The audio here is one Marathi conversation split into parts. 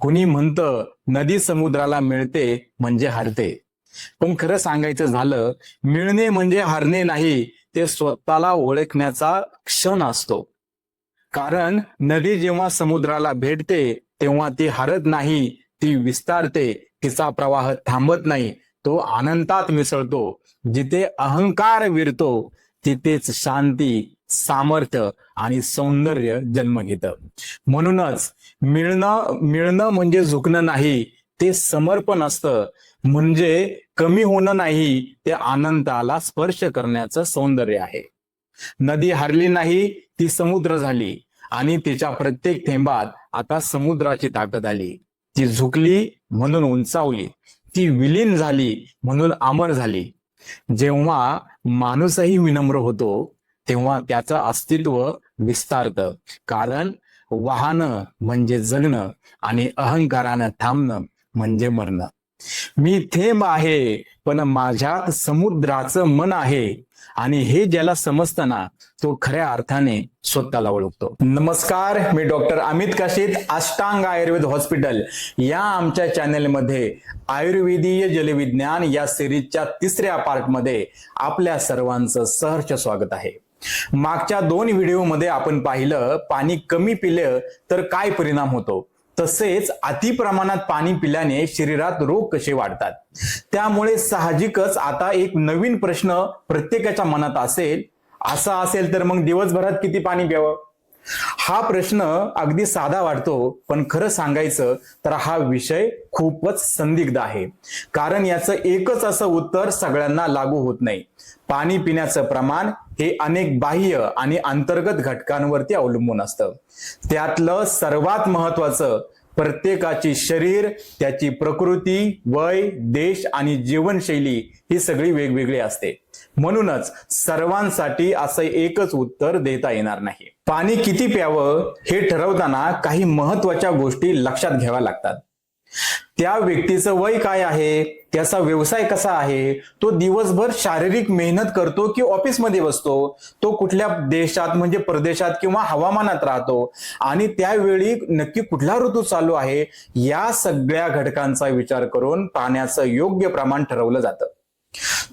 कुणी म्हणतं नदी समुद्राला मिळते म्हणजे हरते. पण खरं सांगायचं झालं मिळणे म्हणजे हरणे नाही ते स्वतःला ओळखण्याचा क्षण असतो. कारण नदी जेव्हा समुद्राला भेटते तेव्हा ती हरत नाही ती विस्तारते तिचा प्रवाह थांबत नाही तो आनंदात मिसळतो. जिथे अहंकार विरतो तिथेच शांती सामर्थ्य आणि सौंदर्य जन्म घेतं. म्हणूनच मिळणं मिळणं म्हणजे झुकणं नाही ते समर्पण असतं. म्हणजे कमी होणं नाही ते आनंदाला स्पर्श करण्याचं सौंदर्य आहे. नदी हरली नाही ती समुद्र झाली. आणि तिच्या प्रत्येक थेंबात आता समुद्राची ताकद आली. ती झुकली म्हणून उंचावली. ती विलीन झाली म्हणून अमर झाली. जेव्हा माणूसही विनम्र होतो तेव्हा त्याचं अस्तित्व विस्तारतं. कारण वाहनं म्हणजे जगणं आणि अहंकारानं थांबणं म्हणजे मरणं. मी थेंब आहे पण माझ्यात समुद्राचं मन आहे आणि हे ज्याला समजतं ना तो खऱ्या अर्थाने स्वतःला ओळखतो. नमस्कार मी डॉक्टर अमित काशीद अष्टांग आयुर्वेद हॉस्पिटल या आमच्या चॅनेलमध्ये आयुर्वेदीय जलविज्ञान या सिरीजच्या तिसऱ्या पार्टमध्ये आपल्या सर्वांचं सहर्ष स्वागत आहे. मागच्या दोन व्हिडिओमध्ये आपण पाहिलं पाणी कमी पिलं तर काय परिणाम होतो? तसेच अति प्रमाणात पाणी पिल्याने शरीरात रोग कसे वाढतात? त्यामुळे साहजिकच आता एक नवीन प्रश्न प्रत्येकाच्या मनात असेल. असा असेल तर मग दिवसभरात किती पाणी प्यावं? हा प्रश्न अगदी साधा वाटतो पण खरं सांगायचं तर हा विषय खूपच संदिग्ध आहे. कारण याचं एकच असं उत्तर सगळ्यांना लागू होत नाही. पाणी पिण्याचं प्रमाण हे अनेक बाह्य आणि अंतर्गत घटकांवरती अवलंबून असतं. त्यातलं सर्वात महत्वाचं प्रत्येकाची शरीर त्याची प्रकृती वय देश आणि जीवनशैली ही सगळी वेगवेगळी असते. म्हणूनच सर्वांसाठी असं एकच उत्तर देता येणार नाही. पाणी किती प्यावं हे ठरवताना काही महत्त्वाच्या गोष्टी लक्षात घ्याव्या लागतात. त्या व्यक्तीचं वय काय आहे? त्याचा व्यवसाय कसा आहे? तो दिवसभर शारीरिक मेहनत करतो की ऑफिसमध्ये बसतो? तो कुठल्या देशात म्हणजे परदेशात किंवा हवामानात राहतो? आणि त्यावेळी नक्की कुठला ऋतू चालू आहे? या सगळ्या घटकांचा विचार करून पाण्याचं योग्य प्रमाण ठरवलं जातं.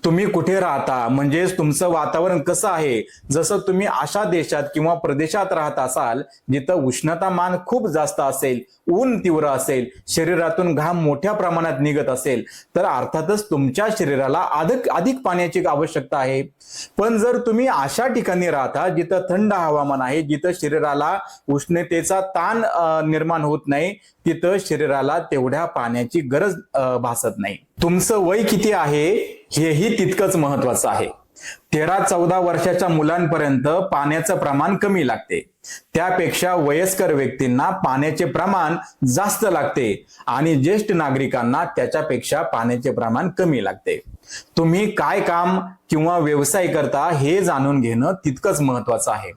तुम्ही कुठे राहता? म्हणजेच तुमचं वातावरण कसं आहे? जसं तुम्ही अशा देशात किंवा प्रदेशात राहत असाल जिथं उष्णतामान खूप जास्त असेल ऊन तीव्र असेल शरीरातून घाम मोठ्या प्रमाणात निघत असेल तर अर्थातच तुमच्या शरीराला अधिक अधिक पाण्याची आवश्यकता आहे. पण जर तुम्ही अशा ठिकाणी राहता जिथं थंड हवामान आहे जिथं शरीराला उष्णतेचा ताण निर्माण होत नाही तिथं शरीराला तेवढ्या पाण्याची गरज भासत नाही. तुमचं वय किती आहे हेही तितकंच महत्वाचं आहे. तेरा चौदा वर्षाच्या मुलांपर्यंत पाण्याचं प्रमाण कमी लागते. त्यापेक्षा वयस्कर व्यक्तींना पाण्याचे प्रमाण जास्त लागते आणि ज्येष्ठ नागरिकांना त्याच्यापेक्षा पाण्याचे प्रमाण कमी लागते. तुम्ही काय काम किंवा व्यवसाय करता हे जाणून घेणं तितकंच महत्वाचं आहे.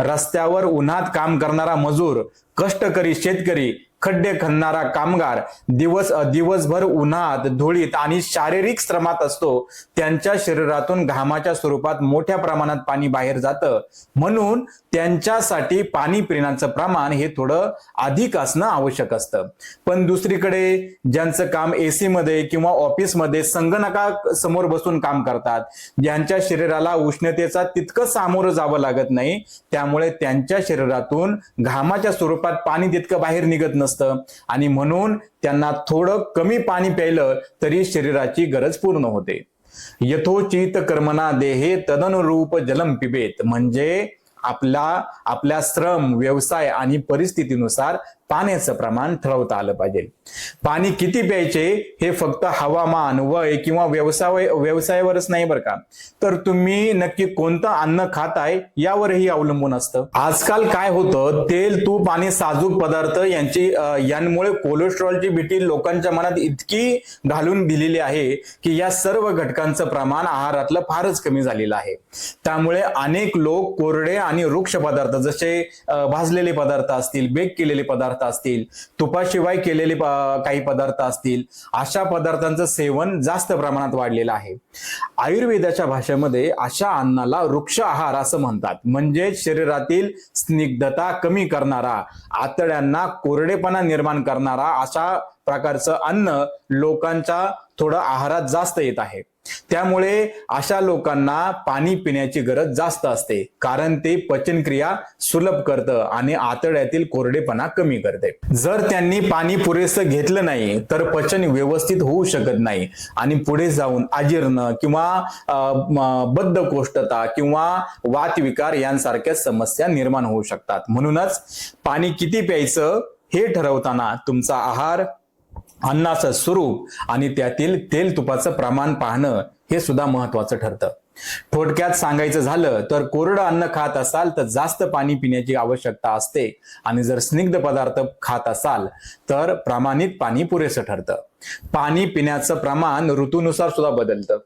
रस्त्यावर उन्हात काम करणारा मजूर कष्टकरी शेतकरी खड्डे खणणारा कामगार दिवस दिवसभर उन्हात धुळीत आणि शारीरिक श्रमात असतो. त्यांच्या शरीरातून घामाच्या स्वरूपात मोठ्या प्रमाणात पाणी बाहेर जातं. म्हणून त्यांच्यासाठी पाणी पिण्याचं प्रमाण हे थोडं अधिक असणं आवश्यक असतं. पण दुसरीकडे ज्यांचं काम एसी मध्ये किंवा ऑफिसमध्ये संगणका समोर बसून काम करतात. ज्यांच्या शरीराला उष्णतेचा तितकं सामोरं जावं लागत नाही त्यामुळे त्यांच्या शरीरातून घामाच्या स्वरूपात पाणी तितकं बाहेर निघत नसतं. आणि म्हणून त्यांना थोडं कमी पाणी प्यायलं तरी शरीराची गरज पूर्ण होते. यथोचित कर्मना देहे तदनुरूप जलम पिबेत. म्हणजे आपला आपल्या श्रम व्यवसाय आणि परिस्थितीनुसार पाण्याचं प्रमाण ठरवता आलं पाहिजे. पाणी किती प्यायचे हे फक्त हवामान वय किंवा व्यवसाय व्यवसायावरच नाही बरं का? तर तुम्ही नक्की कोणतं अन्न खाताय यावरही अवलंबून असतं. आजकाल काय होतं तेल तूप आणि साजूक पदार्थ यांची यांमुळे कोलेस्ट्रॉलची भीती लोकांच्या मनात इतकी घालून दिलेली आहे की या सर्व घटकांचं प्रमाण आहारातलं फारच कमी झालेलं आहे. त्यामुळे अनेक लोक कोरडे आणि वृक्ष पदार्थ जसे भाजलेले पदार्थ असतील बेक केलेले पदार्थ पदार्थ असतील तुपाशिवाय केलेले काही पदार्थ असतील अशा पदार्थांचं सेवन जास्त प्रमाणात वाढलेलं आहे. आयुर्वेदाच्या भाषेमध्ये अशा अन्नाला वृक्ष आहार असं म्हणतात. म्हणजे शरीरातील स्निग्धता कमी करणारा आतड्यांना कोरडेपणा निर्माण करणारा अशा प्रकारचं अन्न लोकांच्या थोडं आहारात जास्त येत आहे. त्यामुळे अशा लोकांना पाणी पिण्याची गरज जास्त असते. कारण ते पचनक्रिया सुलभ करतं आणि आतड्यातील कोरडेपणा कमी करते. जर त्यांनी पाणी पुरेसं घेतलं नाही तर पचन व्यवस्थित होऊ शकत नाही. आणि पुढे जाऊन अजीर्ण किंवा बद्धकोष्ठता किंवा वातविकार यांसारख्या समस्या निर्माण होऊ शकतात. म्हणूनच पाणी किती प्यायचं हे ठरवताना तुमचा आहार अन्नाचं स्वरूप आणि त्यातील तेल तुपाचं प्रमाण पाहणं हे सुद्धा महत्वाचं ठरतं. थोडक्यात सांगायचं झालं तर कोरडं अन्न खात असाल तर जास्त पाणी पिण्याची आवश्यकता असते आणि जर स्निग्ध पदार्थ खात असाल तर प्रमाणित पाणी पुरेसं ठरतं. पाणी पिण्याचं प्रमाण ऋतूनुसार सुद्धा बदलतं.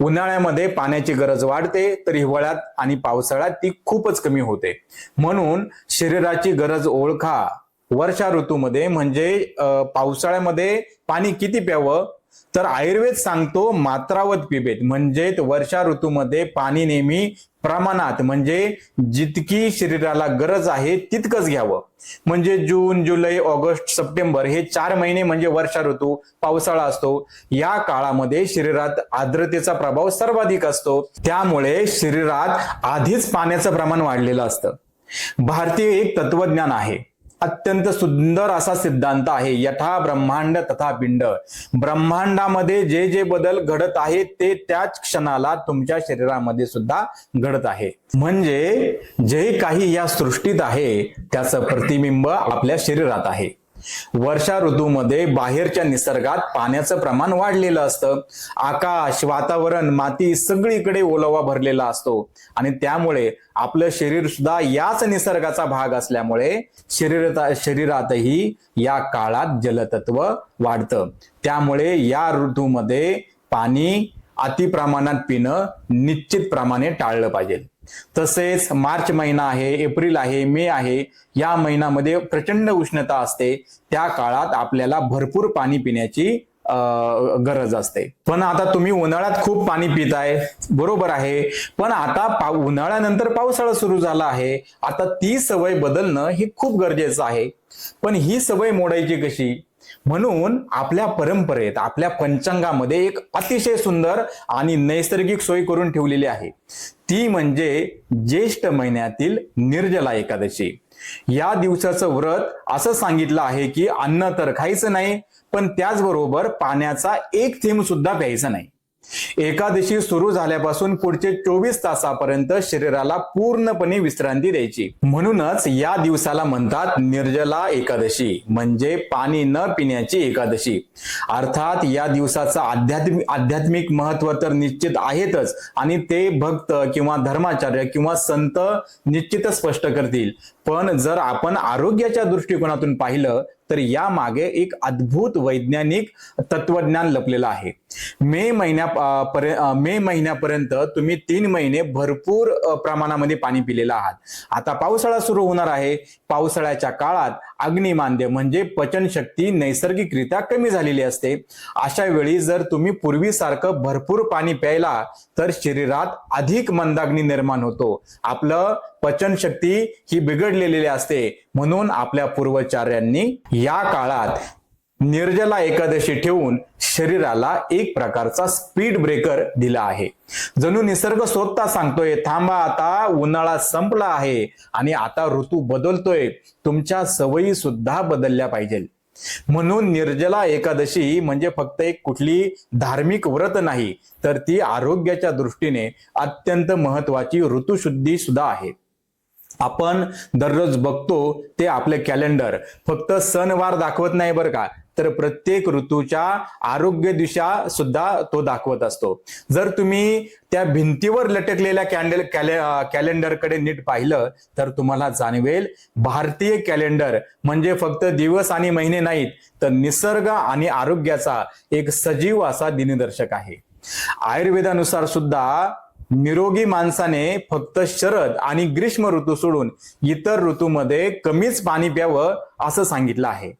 उन्हाळ्यामध्ये पाण्याची गरज वाढते तर हिवाळ्यात आणि पावसाळ्यात ती खूपच कमी होते. म्हणून शरीराची गरज ओळखा वर्षा ऋतूमध्ये म्हणजे पावसाळ्यामध्ये पाणी किती प्यावं? तर आयुर्वेद सांगतो मात्रावत पिबेत. म्हणजे वर्षा ऋतूमध्ये पाणी नेहमी प्रमाणात म्हणजे जितकी शरीराला गरज आहे तितकंच घ्यावं. म्हणजे जून जुलै ऑगस्ट सप्टेंबर हे चार महिने म्हणजे वर्षा ऋतू पावसाळा असतो. या काळामध्ये शरीरात आर्द्रतेचा प्रभाव सर्वाधिक असतो. त्यामुळे शरीरात आधीच पाण्याचं प्रमाण वाढलेलं असतं. भारतीय एक तत्वज्ञान आहे. अत्यंत सुंदर असा सिद्धांत आहे. यथा ब्रह्मांड तथा पिंड. ब्रह्मांडामध्ये जे जे बदल घडत आहेत ते त्याच क्षणाला तुमच्या शरीरामध्ये सुद्धा घडत आहे. म्हणजे जे काही या सृष्टीत आहे त्याचं प्रतिबिंब आपल्या शरीरात आहे. वर्षा ऋतूमध्ये बाहेरच्या निसर्गात पाण्याचं प्रमाण वाढलेलं असतं. आकाश वातावरण माती सगळीकडे ओलावा भरलेला असतो. आणि त्यामुळे आपलं शरीर सुद्धा याच निसर्गाचा भाग असल्यामुळे शरीरात शरीरातही या काळात जलतत्व वाढतं. त्यामुळे या ऋतूमध्ये पाणी अति प्रमाणात पिणं निश्चित प्रमाणे टाळलं पाहिजे. तसेच मार्च महिना आहे एप्रिल आहे मे आहे या महिन्यामध्ये प्रचंड उष्णता असते. त्या काळात आपल्याला भरपूर पाणी पिण्याची गरज असते. पण आता तुम्ही उन्हाळ्यात खूप पाणी पिताय बरोबर आहे. पण आता पा उन्हाळ्यानंतर पावसाळा सुरू झाला आहे. आता ती सवय बदलणं हे खूप गरजेचं आहे. पण ही सवय मोडायची कशी? म्हणून आपल्या परंपरेत आपल्या पंचांगामध्ये एक अतिशय सुंदर आणि नैसर्गिक सोय करून ठेवलेली आहे. ती म्हणजे ज्येष्ठ महिन्यातील निर्जला एकादशी. या दिवसाचं व्रत असं सांगितलं आहे की अन्न तर खायचं नाही पण त्याचबरोबर पाण्याचा एक थेंब सुद्धा प्यायचा नाही. एकादशी सुरू झाल्यापासून पुढचे चोवीस तासापर्यंत शरीराला पूर्णपणे विश्रांती द्यायची. म्हणूनच या दिवसाला म्हणतात निर्जला एकादशी म्हणजे पाणी न पिण्याची एकादशी. अर्थात या दिवसाचं आध्यात्मिक आध्यात्मिक महत्त्व तर निश्चित आहेतच आणि ते भक्त किंवा धर्माचार्य किंवा संत निश्चितच स्पष्ट करतील. पण जर आपण आरोग्याच्या दृष्टिकोनातून पाहिलं तर या मागे एक अद्भुत वैज्ञानिक तत्वज्ञान लपलेलं आहे. मे महिन्या मे महिन्यापर्यंत तुम्ही तीन महिने भरपूर प्रमाणामध्ये पाणी पिलेलं आहात. आता पावसाळा सुरू होणार आहे. पावसाळ्याच्या काळात अग्निमांद्य म्हणजे पचनशक्ती नैसर्गिकरित्या कमी झालेली असते. अशा वेळी जर तुम्ही पूर्वीसारखं भरपूर पाणी प्यायला तर शरीरात अधिक मंदाग्नी निर्माण होतो. आपलं पचनशक्ती ही बिघडलेली असते. म्हणून आपल्या पूर्वचार्यांनी या काळात निर्जला एकादशी ठेवून शरीराला एक प्रकारचा स्पीड ब्रेकर दिला आहे. जणू निसर्ग स्वतः सांगतोय थांबा आता उन्हाळा संपला आहे आणि आता ऋतू बदलतोय. तुमच्या सवयी सुद्धा बदलल्या पाहिजे म्हणून निर्जला एकादशी म्हणजे फक्त एक कुठली धार्मिक व्रत नाही तर ती आरोग्याच्या दृष्टीने अत्यंत महत्वाची ऋतुशुद्धी सुद्धा आहे. आपण दररोज बघतो ते आपले कॅलेंडर फक्त सणवार दाखवत नाही बरं का. तर प्रत्येक ऋतूच्या आरोग्य दिशा सुद्धा तो दाखवत असतो. जर तुम्ही त्या भिंतीवर लटकलेल्या कॅन्डल कॅले कॅलेंडरकडे नीट पाहिलं तर तुम्हाला जाणवेल भारतीय कॅलेंडर म्हणजे फक्त दिवस आणि महिने नाहीत तर निसर्ग आणि आरोग्याचा एक सजीव असा दिनदर्शक आहे. आयुर्वेदानुसार सुद्धा निरोगी माणसाने फक्त शरद आणि ग्रीष्म ऋतू सोडून इतर ऋतूमध्ये कमीच पाणी प्यावं असं सांगितलं आहे.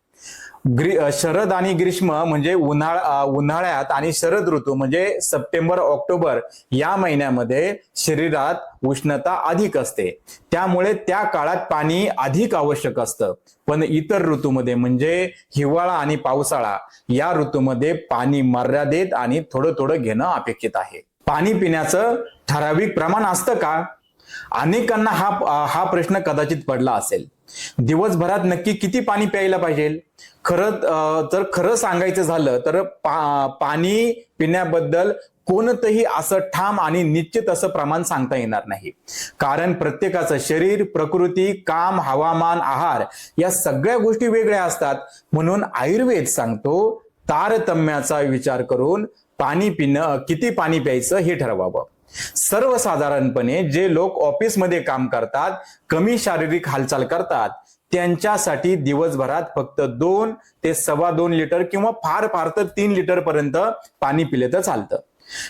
ग्री शरद आणि ग्रीष्म म्हणजे उन्हाळा उन्हाळ्यात आणि शरद ऋतू म्हणजे सप्टेंबर ऑक्टोबर या महिन्यामध्ये शरीरात उष्णता अधिक असते. त्यामुळे त्या काळात पाणी अधिक आवश्यक असतं. पण इतर ऋतूमध्ये म्हणजे हिवाळा आणि पावसाळा या ऋतूमध्ये पाणी मर्यादित आणि थोडं थोडं घेणं अपेक्षित आहे. पाणी पिण्याचं ठराविक प्रमाण असतं का? अनेकांना हा हा प्रश्न कदाचित पडला असेल. दिवसभरात नक्की किती पाणी प्यायला पाहिजे? खरं जर खरं सांगायचं झालं तर पा, पाणी पिण्याबद्दल कोणतंही असं ठाम आणि निश्चित असं प्रमाण सांगता येणार नाही. कारण प्रत्येकाचं शरीर प्रकृती काम हवामान आहार या सगळ्या गोष्टी वेगळ्या असतात. म्हणून आयुर्वेद सांगतो तारतम्याचा विचार करून पाणी पिणं किती पाणी प्यायचं हे ठरवावं. सर्वसाधारणपणे जे लोक ऑफिसमध्ये काम करतात कमी शारीरिक हालचाल करतात त्यांच्यासाठी दिवसभरात फक्त दोन ते सव्वा दोन लिटर किंवा फार फार तर तीन लिटर पर्यंत पाणी पिले तर चालतं.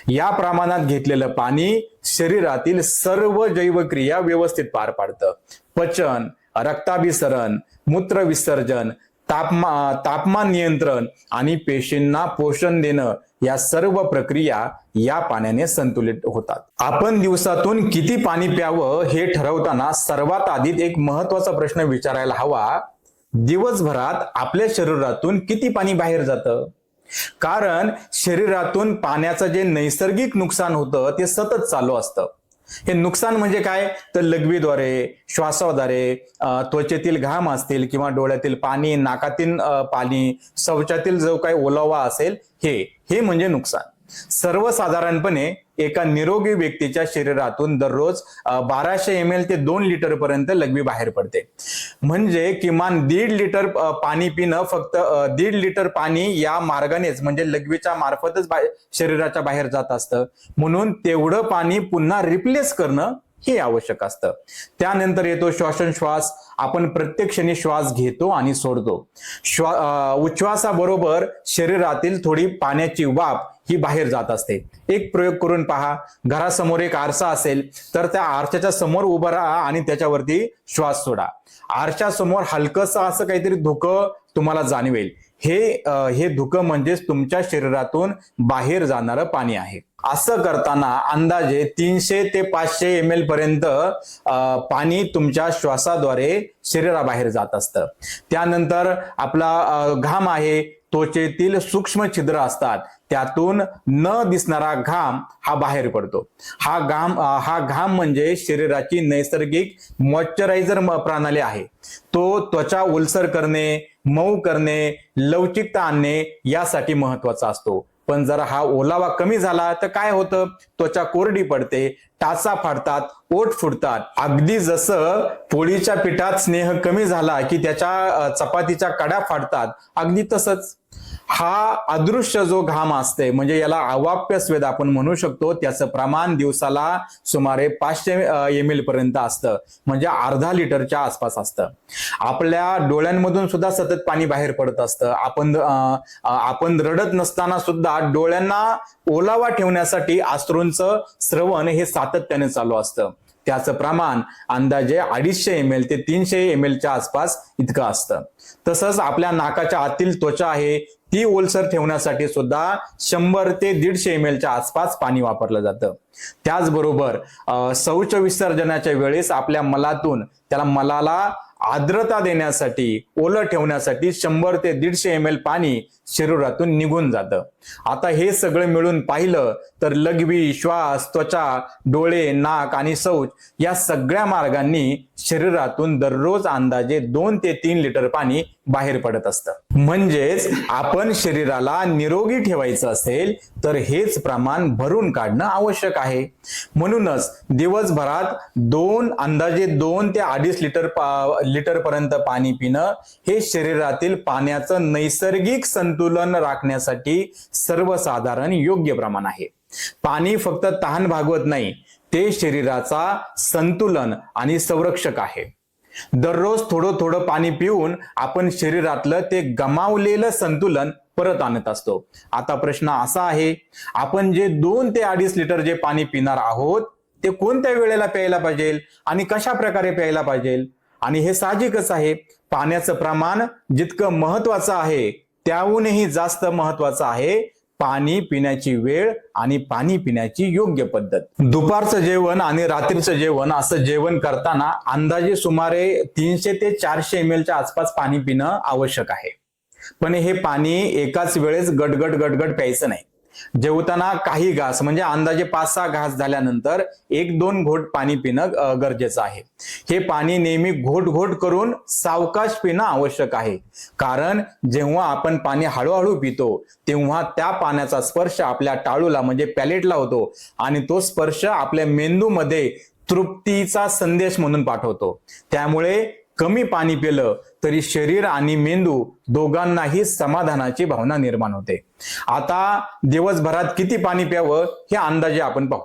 या प्रमाणात घेतलेलं पाणी शरीरातील सर्व जैवक्रिया व्यवस्थित पार पाडतं. पचन रक्ताभिसरण मूत्र विसर्जन तापमा तापमान नियंत्रण आणि पेशींना पोषण देणं या सर्व प्रक्रिया या पाण्याने संतुलित होतात. आपण दिवसातून किती पाणी प्यावं हे ठरवताना सर्वात आधी एक महत्त्वाचा प्रश्न विचारायला हवा. दिवसभरात आपल्या शरीरातून किती पाणी बाहेर जातं? कारण शरीरातून पाण्याचं जे नैसर्गिक नुकसान होतं ते सतत चालू असतं. हे नुकसान म्हणजे काय? तर लघवीद्वारे श्वासाद्वारे त्वचेतील घाम असतील किंवा डोळ्यातील पाणी नाकातील पाणी शौचातील जो काही ओलावा असेल हे हे म्हणजे नुकसान. सर्वसाधारणपणे एका निरोगी व्यक्तीच्या शरीरातून दररोज बाराशे एम एल ते दोन लिटर पर्यंत लघवी बाहेर पडते. म्हणजे किमान दीड लिटर पाणी पिणं फक्त दीड लिटर पाणी या मार्गानेच म्हणजे लघवीच्या मार्फतच बाहेर शरीराच्या बाहेर जात असतं. म्हणून तेवढं पाणी पुन्हा रिप्लेस करणं हे आवश्यक असतं. त्यानंतर येतो श्वासन श्वास. आपण प्रत्येक क्षणी श्वास घेतो आणि सोडतो. श्वा उच्छ्वासाबरोबर शरीरातील थोडी पाण्याची वाफ ही बाहेर जात असते. एक प्रयोग करून पहा. घरासमोर एक आरसा असेल तर त्या आरशाच्या समोर उभं राहा आणि त्याच्यावरती श्वास सोडा. आरशासमोर हलकंसं असं काहीतरी धुकं तुम्हाला जाणवेल. हे हे धुकं म्हणजेच तुमच्या शरीरातून बाहेर जाणारं पाणी आहे. असं करताना अंदाजे तीनशे ते पाचशे एम एल पर्यंत पाणी तुमच्या श्वासाद्वारे शरीराबाहेर जात असतं. त्यानंतर आपला घाम आहे त्वचेतील सूक्ष्म छिद्र असतात. त्यातून न दिसणारा घाम हा बाहेर पडतो. हा घाम हा घाम म्हणजे शरीराची नैसर्गिक मॉइश्चरायझर प्रणाली आहे. तो त्वचा ओलसर करणे मऊ करणे लवचिकता आणणे यासाठी महत्त्वाचा असतो. पण जर हा ओलावा कमी झाला तर काय होतं? त्वचा कोरडी पडते टाचा फाडतात ओठ फुटतात अगदी जसं पोळीच्या पिठात स्नेह कमी झाला की त्याच्या चपातीच्या कड्या फाडतात अगदी तसंच. हा अदृश्य जो घाम असते म्हणजे याला अवाप्य स्वेद आपण म्हणू शकतो त्याचं प्रमाण दिवसाला सुमारे पाचशे एम एल पर्यंत असतं. म्हणजे अर्धा लिटरच्या आसपास असतं. आपल्या डोळ्यांमधून सुद्धा सतत पाणी बाहेर पडत असतं. आपण आपण रडत नसताना सुद्धा डोळ्यांना ओलावा ठेवण्यासाठी अश्रूंचं श्रवण हे सातत्याने चालू असतं. त्याचं प्रमाण अंदाजे अडीचशे एम एल ते तीनशे एम एलच्या आसपास इतकं असतं. तसंच आपल्या नाकाच्या आतील त्वचा आहे ती ओलसर ठेवण्यासाठी सुद्धा शंभर ते दीडशे एम एलच्या आसपास पाणी वापरलं जातं. त्याचबरोबर शौच विसर्जनाच्या वेळेस आपल्या मलातून त्याला मलाला आर्द्रता देण्यासाठी ओलं ठेवण्यासाठी शंभर ते दीडशे एम एल पाणी शरीरातून निघून जातं. आता हे सगळं मिळून पाहिलं तर लघवी श्वास त्वचा डोळे नाक आणि शौच या सगळ्या मार्गांनी शरीरातून दररोज अंदाजे दोन ते तीन लिटर पाणी बाहेर पडत असतं. म्हणजेच आपण शरीराला निरोगी ठेवायचं असेल तर हेच प्रमाण भरून काढणं आवश्यक आहे. म्हणूनच दिवसभरात दोन अंदाजे दोन ते अडीच लिटर पा- लिटर पर्यंत पाणी पिणं हे शरीरातील पाण्याचं नैसर्गिक संतुलन राखण्यासाठी सर्वसाधारण योग्य प्रमाण आहे. पाणी फक्त तहान भागवत नाही ते शरीराचा संतुलन आणि संरक्षक आहे. दररोज थोडं थोडं पाणी पिऊन आपण शरीरातलं ते गमावलेलं संतुलन परत आणत असतो. आता प्रश्न असा आहे आपण जे दोन ते अडीच लिटर जे पाणी पिणार आहोत ते कोणत्या वेळेला प्यायला पाहिजे आणि कशा प्रकारे प्यायला पाहिजे? आणि हे साहजिकच आहे पाण्याचं प्रमाण जितकं महत्वाचं आहे त्याहूनही जास्त महत्वाचं आहे पाणी पिण्याची वेळ आणि पाणी पिण्याची योग्य पद्धत. दुपारचं जेवण आणि रात्रीचं जेवण असं जेवण करताना अंदाजे सुमारे तीनशे ते चारशे एम एलच्या आसपास पाणी पिणं आवश्यक आहे. पण हे पाणी एकाच वेळेस गटगट गटगट प्यायचं नाही. जेवताना काही घास म्हणजे अंदाजे पाच सहा घास झाल्यानंतर एक दोन घोट पाणी पिणं गरजेचं आहे. हे पाणी नेहमी घोट घोट करून सावकाश पिणं आवश्यक आहे. कारण जेव्हा आपण पाणी हळूहळू पितो तेव्हा त्या पाण्याचा स्पर्श आपल्या टाळूला म्हणजे पॅलेटला होतो आणि तो स्पर्श आपल्या मेंदूमध्ये तृप्तीचा संदेश म्हणून पाठवतो. त्यामुळे कमी पाणी पिलं तरी शरीर आणि मेंदू दोघांनाही समाधानाची भावना निर्माण होते. आता दिवसभरात किती पाणी प्यावं हे अंदाजे आपण पाहू.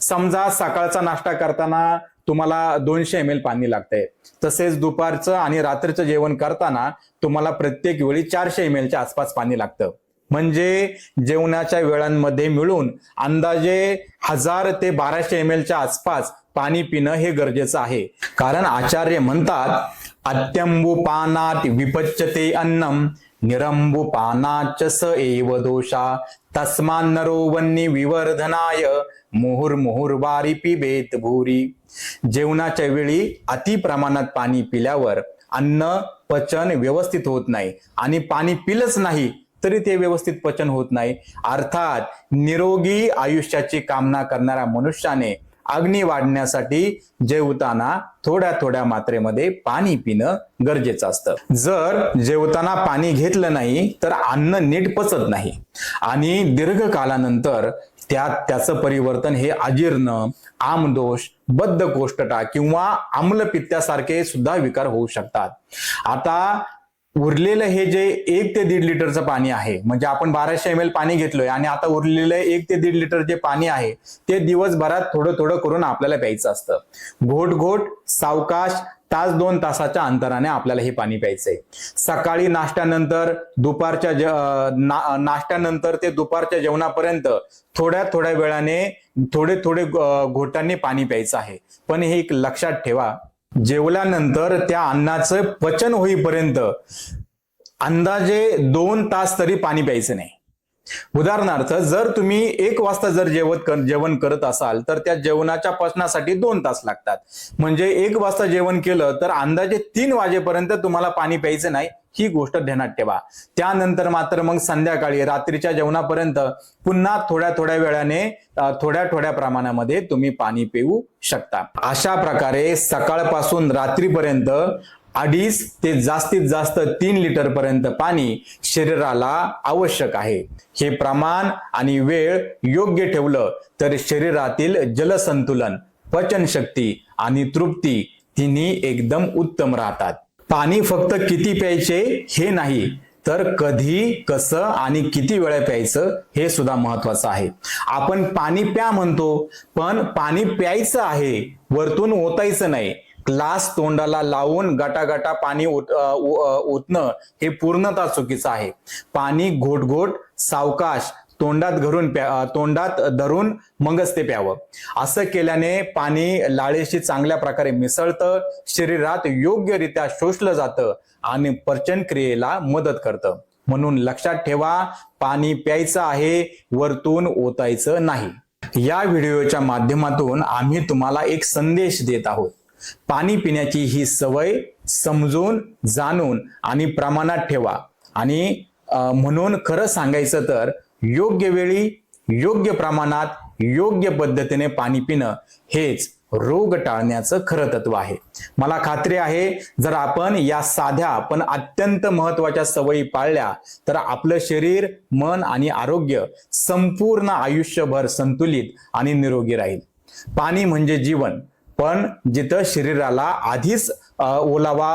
समजा सकाळचा नाश्ता करताना तुम्हाला दोनशे एम एल पाणी लागतंय. तसेच दुपारचं आणि रात्रीचं जेवण करताना तुम्हाला प्रत्येक वेळी चारशे एम च्या आसपास पाणी लागतं. म्हणजे जेवणाच्या वेळांमध्ये मिळून अंदाजे हजार ते बाराशे एम च्या आसपास पाणी पिणं हे गरजेचं आहे. कारण आचार्य म्हणतात अत्यंबू पानात विपच्यते अन्नम निरंबू पानाच स एव दोषा तस्मान नरो वन्नी विवर्धनाय मुहुर मुहुर वारी पिबेत भूरी जेवणाच्या वेळी अति प्रमाणात पाणी पिल्यावर अन्न पचन व्यवस्थित होत नाही. आणि पाणी पिलंच नाही तरी ते व्यवस्थित पचन होत नाही. अर्थात निरोगी आयुष्याची कामना करणाऱ्या मनुष्याने अग्नी वाढण्यासाठी जेवताना थोड्या थोड्या मात्रेमध्ये पाणी पिणं गरजेचं असतं. जर जेवताना पाणी घेतलं नाही तर अन्न नीट पचत नाही. आणि दीर्घ कालानंतर त्यात त्याचं परिवर्तन हे अजीर्ण आमदोष बद्धकोष्ठता किंवा आम्लपित्त्यासारखे सुद्धा विकार होऊ शकतात. आता उरलेलं हे जे एक ते दीड लिटरचं पाणी आहे म्हणजे आपण बाराशे एम एल पाणी घेतलोय आणि आता उरलेलं एक ते दीड लिटर जे पाणी आहे ते दिवसभरात थोडं थोडं करून आपल्याला प्यायचं असतं. घोट घोट सावकाश तास दोन तासाच्या अंतराने आपल्याला हे पाणी प्यायचंय. सकाळी नाश्त्यानंतर दुपारच्या ना- नाश्त्यानंतर ते दुपारच्या जेवणापर्यंत थोड्या थोड्या वेळाने थोडे थोडे घोटांनी पाणी प्यायचं आहे. पण हे एक लक्षात ठेवा जेवल्यानंतर त्या अन्नाचं पचन होईपर्यंत अंदाजे दोन तास तरी पाणी प्यायचं नाही. उदाहरणार्थ जर तुम्ही एक वाजता जर जेवत कर- जेवण करत असाल तर त्या जेवणाच्या पचनासाठी दोन तास लागतात. म्हणजे एक वाजता जेवण केलं तर अंदाजे तीन वाजेपर्यंत तुम्हाला पाणी प्यायचं नाही. ही गोष्ट ध्यानात ठेवा. त्यानंतर मात्र मग संध्याकाळी रात्रीच्या जेवणापर्यंत पुन्हा थोड्या थोड्या वेळाने थोड्या थोड्या प्रमाणामध्ये तुम्ही पाणी पिऊ शकता. अशा प्रकारे सकाळपासून रात्रीपर्यंत अडीच ते जास्तीत जास्त तीन लिटर पर्यंत पाणी शरीराला आवश्यक आहे. हे प्रमाण आणि वेळ योग्य ठेवलं तर शरीरातील जलसंतुलन पचनशक्ती आणि तृप्ती तिन्ही एकदम उत्तम राहतात. पाणी फक्त किती प्यायचे हे नाही तर कधी कसं आणि किती वेळा प्यायचं हे सुद्धा महत्वाचं आहे. आपण पाणी प्या म्हणतो पण पाणी प्यायचं आहे वरतून ओतायचं नाही. ग्लास तोंडाला लावून गटागटा पाणी ओतणं हे पूर्णतः चुकीचं आहे. पाणी घोटघोट सावकाश तोंडात घरून प्या तोंडात धरून मगच ते प्यावं. असं केल्याने पाणी लाळेशी चांगल्या प्रकारे मिसळतं शरीरात योग्यरित्या शोषलं जातं आणि पचन क्रियेला मदत करतं. म्हणून लक्षात ठेवा पाणी प्यायचं आहे वरतून ओतायचं नाही. या व्हिडिओच्या माध्यमातून आम्ही तुम्हाला एक संदेश देत आहोत. पाणी पिण्याची ही सवय समजून जाणून आणि प्रमाणात ठेवा. आणि म्हणून खरं सांगायचं तर योग्य वेळी योग्य प्रमाणात योग्य पद्धतीने पाणी पिणं हेच रोग टाळण्याचं खरं तत्व आहे. मला खात्री आहे जर आपण या साध्या पण अत्यंत महत्त्वाच्या सवयी पाळल्या तर आपलं शरीर मन आणि आरोग्य संपूर्ण आयुष्यभर संतुलित आणि निरोगी राहील. पाणी म्हणजे जीवन पण जिथं शरीराला आधीच ओलावा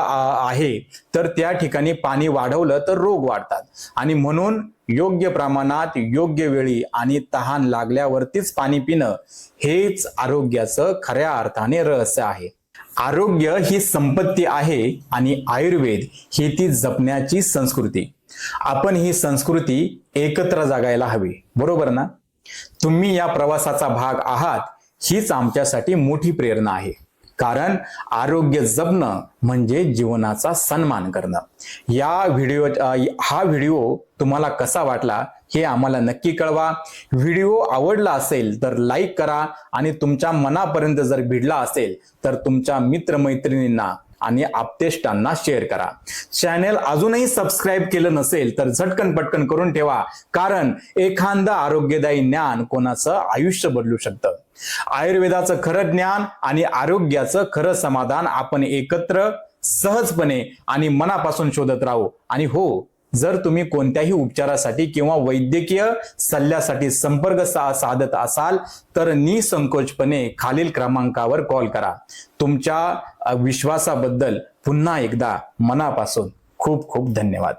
आहे. तर त्या ठिकाणी पाणी वाढवलं तर रोग वाढतात. आणि म्हणून योग्य प्रमाणात योग्य वेळी आणि तहान लागल्यावरतीच पाणी पिणं हेच आरोग्याचं खऱ्या अर्थाने रहस्य आहे. आरोग्य ही संपत्ती आहे आणि आयुर्वेद ही ती जपण्याची संस्कृती. आपण ही संस्कृती एकत्र जगायला हवी. बरोबर ना? तुम्ही या प्रवासाचा भाग आहात हीच आमच्यासाठी मोठी प्रेरणा आहे. कारण आरोग्य जपणं म्हणजे जीवनाचा सन्मान करणं. या व्हिडिओ हा व्हिडिओ तुम्हाला कसा वाटला हे आम्हाला नक्की कळवा. व्हिडिओ आवडला असेल तर लाईक करा आणि तुमच्या मनापर्यंत जर भिडला असेल तर तुमच्या मित्रमैत्रिणींना आणि आपतेष्टांना शेअर करा. चॅनेल अजूनही सबस्क्राईब केलं नसेल तर झटकन पटकन करून ठेवा. कारण एखादं आरोग्यदायी ज्ञान कोणाचं आयुष्य बदलू शकतं. आयुर्वेदाचं खरं ज्ञान आणि आरोग्याचं खरं समाधान आपण एकत्र सहजपणे आणि मनापासून शोधत राहू. आणि हो जर तुम्ही कोणत्याही उपचारासाठी किंवा वैद्यकीय सल्ल्यासाठी संपर्क सा साधत असाल तर निसंकोचपणे खालील क्रमांकावर कॉल करा. तुमच्या विश्वासाबद्दल पुन्हा एकदा मनापासून खूप खूप धन्यवाद.